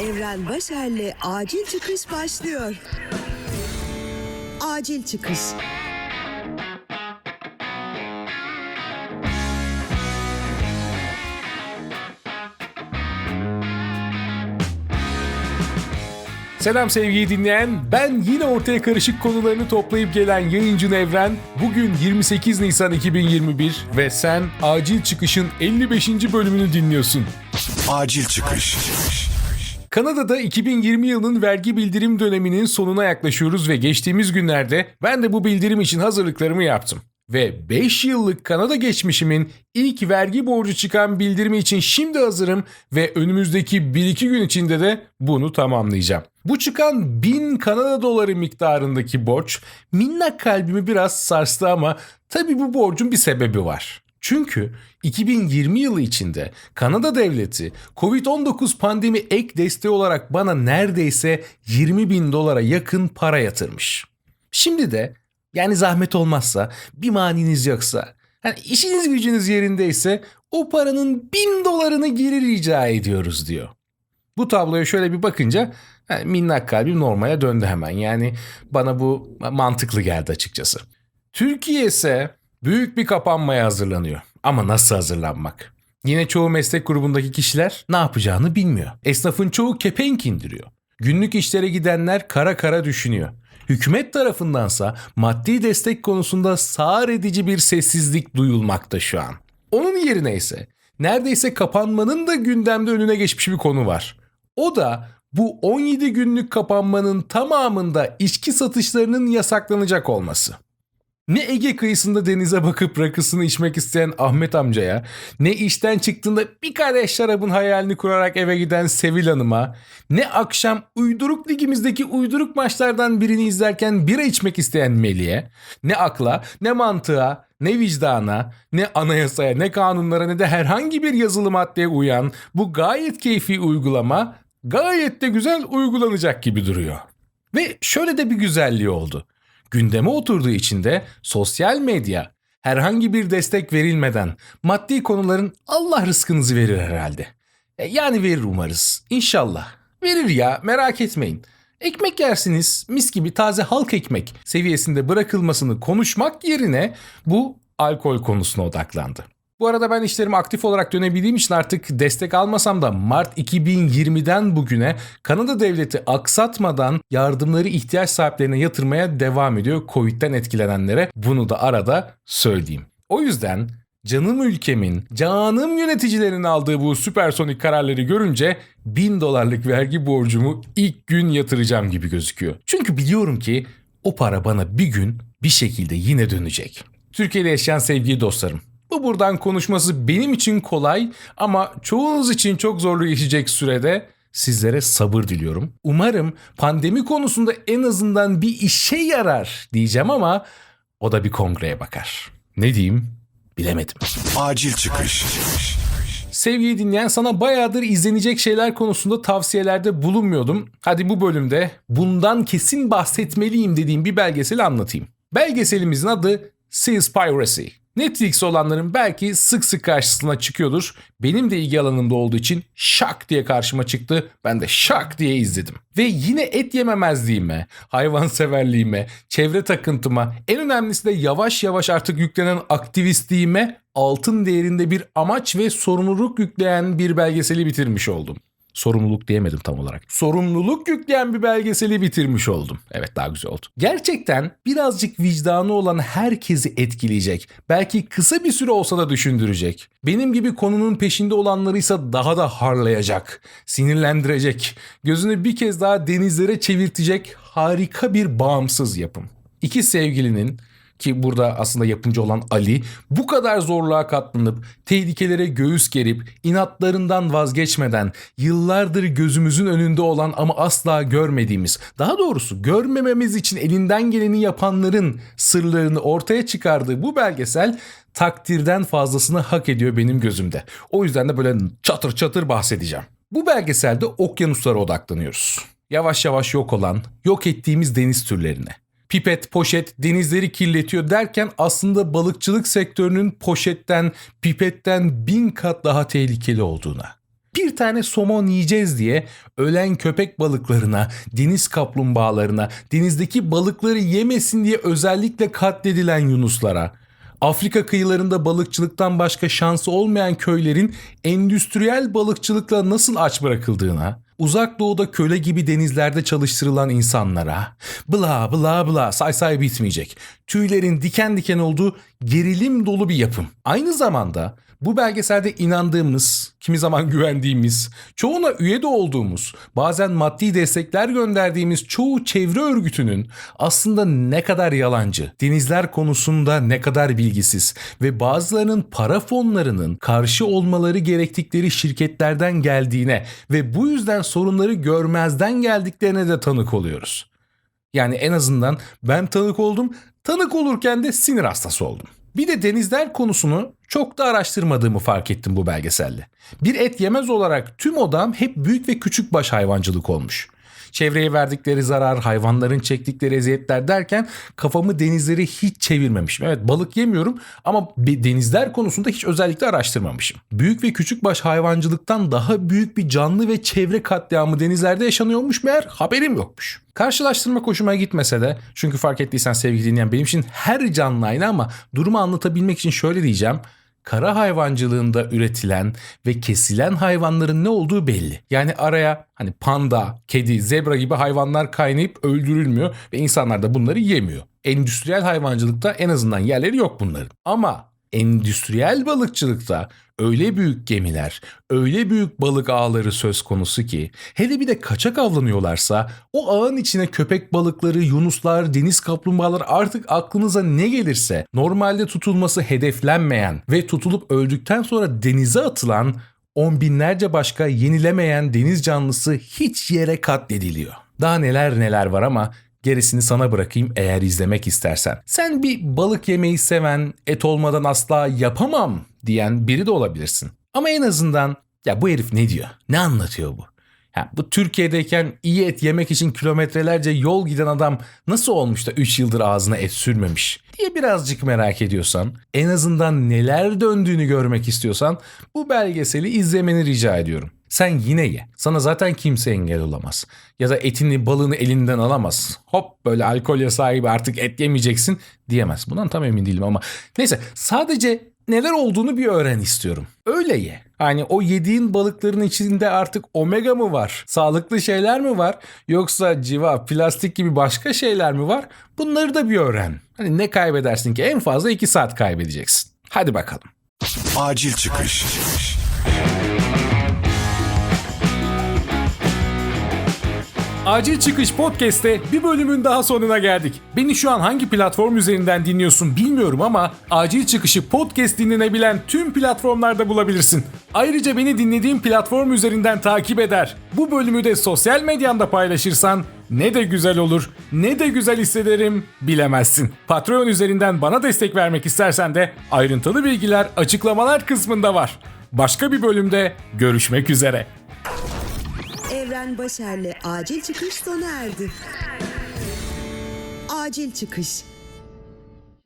Evren Başer'le Acil Çıkış başlıyor. Acil Çıkış. Selam sevgili dinleyen. Ben yine ortaya karışık konularını toplayıp gelen yayıncın Evren. Bugün 28 Nisan 2021 ve sen Acil Çıkış'ın 55. bölümünü dinliyorsun. Acil çıkış. Kanada'da 2020 yılının vergi bildirim döneminin sonuna yaklaşıyoruz ve geçtiğimiz günlerde ben de bu bildirim için hazırlıklarımı yaptım. Ve 5 yıllık Kanada geçmişimin ilk vergi borcu çıkan bildirimi için şimdi hazırım ve önümüzdeki 1-2 gün içinde de bunu tamamlayacağım. Bu çıkan 1000 Kanada doları miktarındaki borç minnak kalbimi biraz sarstı ama tabii bu borcun bir sebebi var. Çünkü 2020 yılı içinde Kanada devleti Covid-19 pandemi ek desteği olarak bana neredeyse 20 bin dolara yakın para yatırmış. Şimdi de yani zahmet olmazsa bir maniniz yoksa hani işiniz gücünüz yerindeyse o paranın bin dolarını geri rica ediyoruz diyor. Bu tabloya şöyle bir bakınca yani minnak kalbim normale döndü hemen. Yani bana bu mantıklı geldi açıkçası. Türkiye ise büyük bir kapanmaya hazırlanıyor. Ama nasıl hazırlanmak? Yine çoğu meslek grubundaki kişiler ne yapacağını bilmiyor. Esnafın çoğu kepenk indiriyor. Günlük işlere gidenler kara kara düşünüyor. Hükümet tarafındansa maddi destek konusunda sağır edici bir sessizlik duyulmakta şu an. Onun yerine ise neredeyse kapanmanın da gündemde önüne geçmiş bir konu var. O da bu 17 günlük kapanmanın tamamında içki satışlarının yasaklanacak olması. Ne Ege kıyısında denize bakıp rakısını içmek isteyen Ahmet amcaya, ne işten çıktığında bir kadeh şarabın hayalini kurarak eve giden Sevil Hanım'a, ne akşam uyduruk ligimizdeki uyduruk maçlardan birini izlerken bira içmek isteyen Melih'e, ne akla, ne mantığa, ne vicdana, ne anayasaya, ne kanunlara ne de herhangi bir yazılı maddeye uyan bu gayet keyfi uygulama gayet de güzel uygulanacak gibi duruyor. Ve şöyle de bir güzelliği oldu gündeme oturduğu için de sosyal medya herhangi bir destek verilmeden maddi konuların Allah rızkınızı verir herhalde. E, yani verir umarız. İnşallah. Verir ya merak etmeyin. Ekmek yersiniz mis gibi taze halk ekmek seviyesinde bırakılmasını konuşmak yerine bu alkol konusuna odaklandı. Bu arada ben işlerime aktif olarak dönebildiğim için artık destek almasam da Mart 2020'den bugüne Kanada devleti aksatmadan yardımları ihtiyaç sahiplerine yatırmaya devam ediyor Covid'den etkilenenlere. Bunu da arada söyleyeyim. O yüzden canım ülkemin, canım yöneticilerin aldığı bu süpersonik kararları görünce 1000 dolarlık vergi borcumu ilk gün yatıracağım gibi gözüküyor. Çünkü biliyorum ki o para bana bir gün bir şekilde yine dönecek. Türkiye'de yaşayan sevgili dostlarım, bu buradan konuşması benim için kolay ama çoğunuz için çok zorlu geçecek sürede sizlere sabır diliyorum. Umarım pandemi konusunda en azından bir işe yarar diyeceğim ama o da bir kongreye bakar. Ne diyeyim bilemedim. Acil çıkış. Sevgili dinleyen sana bayağıdır izlenecek şeyler konusunda tavsiyelerde bulunmuyordum. Hadi bu bölümde bundan kesin bahsetmeliyim dediğim bir belgeseli anlatayım. Belgeselimizin adı Seaspiracy. Netflix olanların belki sık sık karşısına çıkıyordur. Benim de ilgi alanımda olduğu için şak diye karşıma çıktı. Ben de şak diye izledim. Ve yine et yememezliğime, hayvanseverliğime, çevre takıntıma, en önemlisi de yavaş yavaş artık yüklenen aktivistliğime altın değerinde bir amaç ve sorumluluk yükleyen bir belgeseli bitirmiş oldum. Sorumluluk diyemedim tam olarak. Sorumluluk yükleyen bir belgeseli bitirmiş oldum. Evet daha güzel oldu. Gerçekten birazcık vicdanı olan herkesi etkileyecek. Belki kısa bir süre olsa da düşündürecek. Benim gibi konunun peşinde olanlarıysa daha da harlayacak, sinirlendirecek, gözünü bir kez daha denizlere çevirtecek harika bir bağımsız yapım. İki sevgilinin ki burada aslında yapımcı olan Ali bu kadar zorluğa katlanıp tehlikelere göğüs gerip inatlarından vazgeçmeden yıllardır gözümüzün önünde olan ama asla görmediğimiz daha doğrusu görmememiz için elinden geleni yapanların sırlarını ortaya çıkardığı bu belgesel takdirden fazlasını hak ediyor benim gözümde. O yüzden de böyle çatır çatır bahsedeceğim. Bu belgeselde okyanuslara odaklanıyoruz. Yavaş yavaş yok olan, yok ettiğimiz deniz türlerine pipet, poşet denizleri kirletiyor derken aslında balıkçılık sektörünün poşetten, pipetten bin kat daha tehlikeli olduğuna. bir tane somon yiyeceğiz diye ölen köpek balıklarına, deniz kaplumbağalarına, denizdeki balıkları yemesin diye özellikle katledilen yunuslara, Afrika kıyılarında balıkçılıktan başka şansı olmayan köylerin endüstriyel balıkçılıkla nasıl aç bırakıldığına, uzak doğuda köle gibi denizlerde çalıştırılan insanlara, bla bla bla say say bitmeyecek. Tüylerin diken diken olduğu gerilim dolu bir yapım. Aynı zamanda bu belgeselde inandığımız, kimi zaman güvendiğimiz, çoğuna üye de olduğumuz, bazen maddi destekler gönderdiğimiz çoğu çevre örgütünün aslında ne kadar yalancı, denizler konusunda ne kadar bilgisiz ve bazılarının para fonlarının karşı olmaları gerektikleri şirketlerden geldiğine ve bu yüzden sorunları görmezden geldiklerine de tanık oluyoruz. Yani en azından ben tanık oldum, tanık olurken de sinir hastası oldum. Bir de denizler konusunu çok da araştırmadığımı fark ettim bu belgeselde. Bir et yemez olarak tüm odam hep büyük ve küçük baş hayvancılık olmuş. Çevreye verdikleri zarar, hayvanların çektikleri eziyetler derken kafamı denizleri hiç çevirmemişim. Evet balık yemiyorum ama denizler konusunda hiç özellikle araştırmamışım. Büyük ve küçük baş hayvancılıktan daha büyük bir canlı ve çevre katliamı denizlerde yaşanıyormuş meğer haberim yokmuş. Karşılaştırma hoşuma gitmese de çünkü fark ettiysen sevgili dinleyen benim için her canlı aynı ama durumu anlatabilmek için şöyle diyeceğim kara hayvancılığında üretilen ve kesilen hayvanların ne olduğu belli. Yani araya hani panda, kedi, zebra gibi hayvanlar kaynayıp öldürülmüyor ve insanlar da bunları yemiyor. Endüstriyel hayvancılıkta en azından yerleri yok bunların. Ama endüstriyel balıkçılıkta öyle büyük gemiler, öyle büyük balık ağları söz konusu ki hele bir de kaçak avlanıyorlarsa o ağın içine köpek balıkları, yunuslar, deniz kaplumbağaları artık aklınıza ne gelirse normalde tutulması hedeflenmeyen ve tutulup öldükten sonra denize atılan on binlerce başka yenilemeyen deniz canlısı hiç yere katlediliyor. Daha neler neler var ama Gerisini sana bırakayım eğer izlemek istersen. Sen bir balık yemeyi seven, et olmadan asla yapamam diyen biri de olabilirsin. Ama en azından ya bu herif ne diyor? Ne anlatıyor bu? Ya bu Türkiye'deyken iyi et yemek için kilometrelerce yol giden adam nasıl olmuş da 3 yıldır ağzına et sürmemiş diye birazcık merak ediyorsan, en azından neler döndüğünü görmek istiyorsan bu belgeseli izlemeni rica ediyorum. Sen yine ye. Sana zaten kimse engel olamaz. Ya da etini balını elinden alamaz. Hop böyle alkol yasağı gibi artık et yemeyeceksin diyemez. Bundan tam emin değilim ama. Neyse sadece neler olduğunu bir öğren istiyorum. Öyle ye. Hani o yediğin balıkların içinde artık omega mı var? Sağlıklı şeyler mi var? Yoksa civa, plastik gibi başka şeyler mi var? Bunları da bir öğren. Hani ne kaybedersin ki? En fazla 2 saat kaybedeceksin. Hadi bakalım. Acil çıkış. Acil Çıkış Podcast'te bir bölümün daha sonuna geldik. Beni şu an hangi platform üzerinden dinliyorsun bilmiyorum ama Acil Çıkış'ı podcast dinlenebilen tüm platformlarda bulabilirsin. Ayrıca beni dinlediğin platform üzerinden takip eder. Bu bölümü de sosyal medyanda paylaşırsan ne de güzel olur, ne de güzel hissederim bilemezsin. Patreon üzerinden bana destek vermek istersen de ayrıntılı bilgiler açıklamalar kısmında var. Başka bir bölümde görüşmek üzere. Evren Başer'le acil çıkış sona erdi. Acil çıkış.